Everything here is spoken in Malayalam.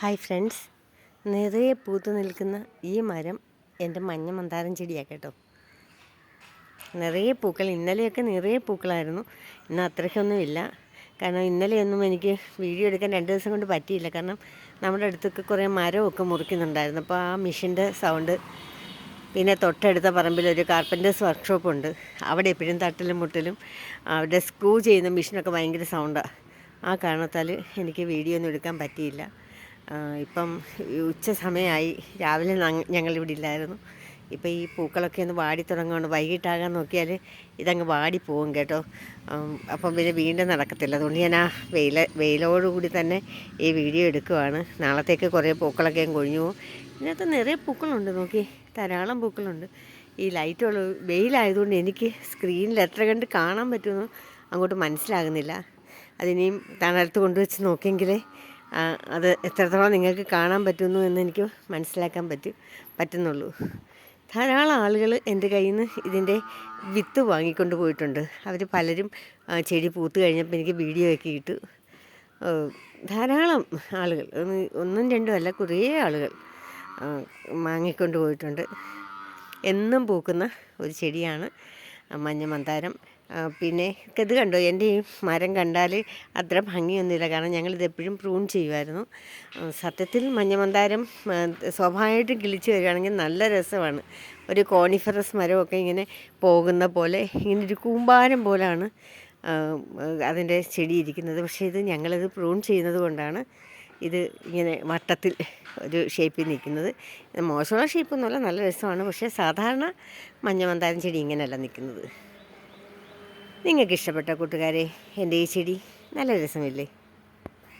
Hi friends. നിറയെ പൂത്തു നിൽക്കുന്ന ഈ മരം എന്റെ മഞ്ഞ മന്ദാരം ചെടിയാണ് കേട്ടോ. നിറയെ പൂക്കൾ ഇന്നലെയൊക്കെ നിറയെ പൂക്കളായിരുന്നു. ഇന്ന് അത്രയ്ക്കൊന്നുമില്ല. കാരണം ഇന്നലെയൊന്നും എനിക്ക് വീഡിയോ എടുക്കാൻ രണ്ട് ദിവസം കൊണ്ട് പറ്റിയില്ല. കാരണം നമ്മുടെ അടുത്തൊക്കെ കുറേ മരമൊക്കെ മുറിക്കുന്നുണ്ടായിരുന്നു. അപ്പോൾ ആ മെഷീന്റെ സൗണ്ട് പിന്നെ തൊട്ടടുത്ത പറമ്പിൽ ഒരു വർക്ക്ഷോപ്പ് ഉണ്ട്. അവിടെ എപ്പോഴും തട്ടലും മുട്ടലും അവിടെ സ്ക്രൂ ചെയ്യുന്ന മെഷീനൊക്കെ ഭയങ്കര സൗണ്ടാണ് ആ കാരണത്താൽ എനിക്ക് വീഡിയോ ഒന്നും എടുക്കാൻ പറ്റിയില്ല. ഇപ്പം ഉച്ച സമയമായി. രാവിലെ ഞങ്ങളിവിടെ ഇല്ലായിരുന്നു. ഇപ്പം ഈ പൂക്കളൊക്കെ ഒന്ന് വാടി തുടങ്ങുകയാണ് വൈകിട്ടാകാൻ നോക്കിയാൽ ഇതങ്ങ് വാടിപ്പോവും കേട്ടോ. അപ്പം പിന്നെ വീണ്ടും നടക്കത്തില്ല. അതുകൊണ്ട് ഞാൻ ആ വെയില വെയിലോടുകൂടി തന്നെ ഈ വീഡിയോ എടുക്കുവാണ്. നാളത്തേക്ക് കുറേ പൂക്കളൊക്കെ കൊഴിഞ്ഞു പോകും ഇതിനകത്ത് നിറയെ പൂക്കളുണ്ട്. നോക്കി ധാരാളം പൂക്കളുണ്ട്. ഈ ലൈറ്റുള്ള വെയിലായതുകൊണ്ട് എനിക്ക് സ്ക്രീനിൽ എത്ര കണ്ട് കാണാൻ പറ്റുമെന്ന് അങ്ങോട്ട് മനസ്സിലാകുന്നില്ല. അതിനിയും തണലത്ത് കൊണ്ടുവച്ച് നോക്കിയെങ്കിലേ അത് എത്രത്തോളം നിങ്ങൾക്ക് കാണാൻ പറ്റുന്നു എന്ന് എനിക്ക് മനസ്സിലാക്കാൻ പറ്റും പറ്റുന്നുള്ളൂ. ധാരാളം ആളുകൾ എന്റെ കയ്യിൽ നിന്ന് ഇതിന്റെ വിത്ത് വാങ്ങിക്കൊണ്ട് പോയിട്ടുണ്ട്. അവർ പലരും ചെടി പൂത്ത് കഴിഞ്ഞപ്പോൾ എനിക്ക് വീഡിയോ ഒക്കെ ഇട്ടു. ധാരാളം ആളുകൾ ഒന്ന് രണ്ടും അല്ല കുറേ ആളുകൾ വാങ്ങിക്കൊണ്ട് പോയിട്ടുണ്ട്. എന്നും പൂക്കുന്ന ഒരു ചെടിയാണ് മഞ്ഞ മന്ദാരം. പിന്നെ ഇത് കണ്ടോ? എന്റെ ഈ മരം കണ്ടാൽ അത്ര ഭംഗിയൊന്നുമില്ല. കാരണം ഞങ്ങളിത് എപ്പോഴും പ്രൂൺ ചെയ്യുമായിരുന്നു. സത്യത്തിൽ മഞ്ഞമന്താരം സ്വാഭാവികമായിട്ടും കിളിച്ച് വരികയാണെങ്കിൽ നല്ല രസമാണ്. ഒരു കോണിഫറസ് മരമൊക്കെ ഇങ്ങനെ പോകുന്ന പോലെ ഇങ്ങനെ ഒരു കൂമ്പാരം പോലാണ് അതിന്റെ ചെടി ഇരിക്കുന്നത്. പക്ഷേ ഇത് ഞങ്ങളിത് പ്രൂൺ ചെയ്യുന്നത് കൊണ്ടാണ് ഇത് ഇങ്ങനെ വട്ടത്തിൽ ഒരു ഷേപ്പിൽ നിൽക്കുന്നത്. ഷേപ്പ് ഷേപ്പൊന്നുമല്ല നല്ല രസമാണ്. പക്ഷേ സാധാരണ മഞ്ഞമന്താരം ചെടി ഇങ്ങനെയല്ല നിൽക്കുന്നത്. നിങ്ങൾക്ക് ഇഷ്ടപ്പെട്ട കൂട്ടുകാരെ എന്റെ ഈ ചെടി നല്ല രസമില്ലേ?